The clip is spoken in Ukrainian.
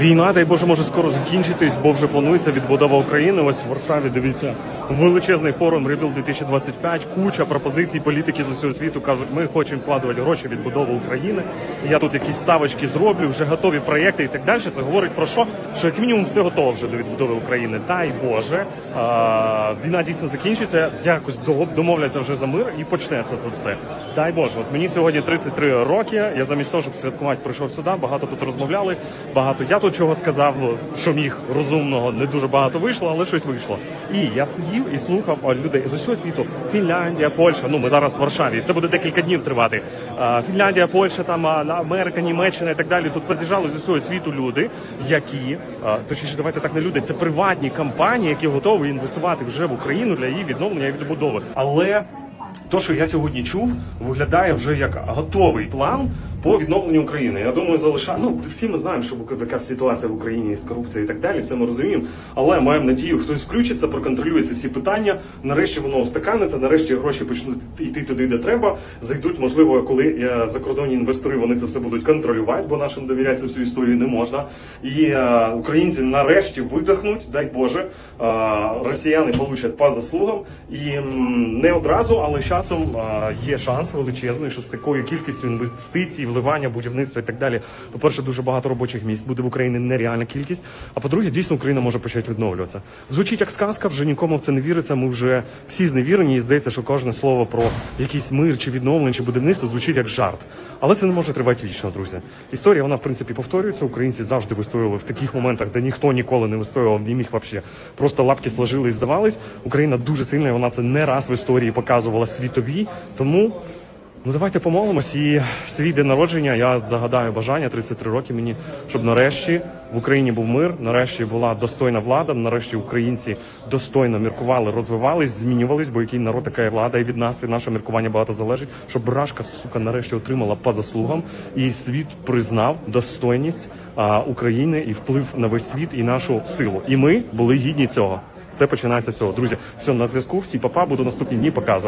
Війна, дай Боже, може скоро закінчитись, бо вже планується відбудова України. Ось в Варшаві дивіться величезний форум Rebuild 2025. Куча пропозицій політики з усього світу кажуть, ми хочемо вкладувати гроші в відбудову України. Я тут якісь ставочки зроблю, вже готові проєкти і так далі. Це говорить про що? Що як мінімум все готово вже до відбудови України. Дай Боже, а, війна дійсно закінчиться. Якось домовляться вже за мир і почнеться це все. Дай Боже, от мені сьогодні 33 роки. Я замість того, щоб святкувати, прийшов сюди. Багато тут розмовляли. Багато я тут чого сказав, що міг розумного, не дуже багато вийшло, але щось вийшло. І я сидів і слухав людей з усього світу. Фінляндія, Польща. Ну ми зараз в Варшаві. Це буде декілька днів тривати. Фінляндія, Польща, там Америка, Німеччина і так далі. Тут поз'їжджали з усього світу люди, які точніше, давайте так не люди. Це приватні компанії, які готові інвестувати вже в Україну для її відновлення і відбудови. Але то, що я сьогодні чув, виглядає вже як готовий план по відновленню України. Я думаю, залишає. Ну всі ми знаємо, що яка ситуація в Україні з корупцією і так далі. Все ми розуміємо. Але маємо надію, хтось включиться, проконтролює ці всі питання. Нарешті воно устаканиться, нарешті гроші почнуть йти туди, де треба. Зайдуть, можливо, коли е, закордонні інвестори вони це все будуть контролювати, бо нашим довіряти цю всю історію не можна. І е, українці нарешті видихнуть, дай Боже, е, росіяни получать по заслугам. І не одразу, але часом є шанс величезний, що з такою кількістю інвестицій, вливання, будівництва і так далі. По-перше, дуже багато робочих місць буде в Україні нереальна кількість. А по-друге, дійсно Україна може почати відновлюватися. Звучить як сказка, вже нікому в це не віриться. Ми вже всі зневірені, і здається, що кожне слово про якийсь мир чи відновлення чи будівництво звучить як жарт. Але це не може тривати вічно, друзі. Історія вона в принципі повторюється. Українці завжди вистоювали в таких моментах, де ніхто ніколи не вистоював, не міг вообще. Просто лапки сложили і здавались. Україна дуже сильна, і вона це не раз в історії показувала світовій. Тому Ну давайте помолимось і свій день народження. Я загадаю бажання 33 роки мені, щоб нарешті в Україні був мир, нарешті була достойна влада, нарешті українці достойно міркували, розвивались, змінювались, бо який народ така є влада, і від нас, від нашого міркування багато залежить. Щоб брашка сука нарешті отримала по заслугам, і світ признав достойність а, України і вплив на весь світ і нашу силу. І ми були гідні цього. Це починається цього. Друзі, все на зв'язку. Всі папа буду наступні дні показувати.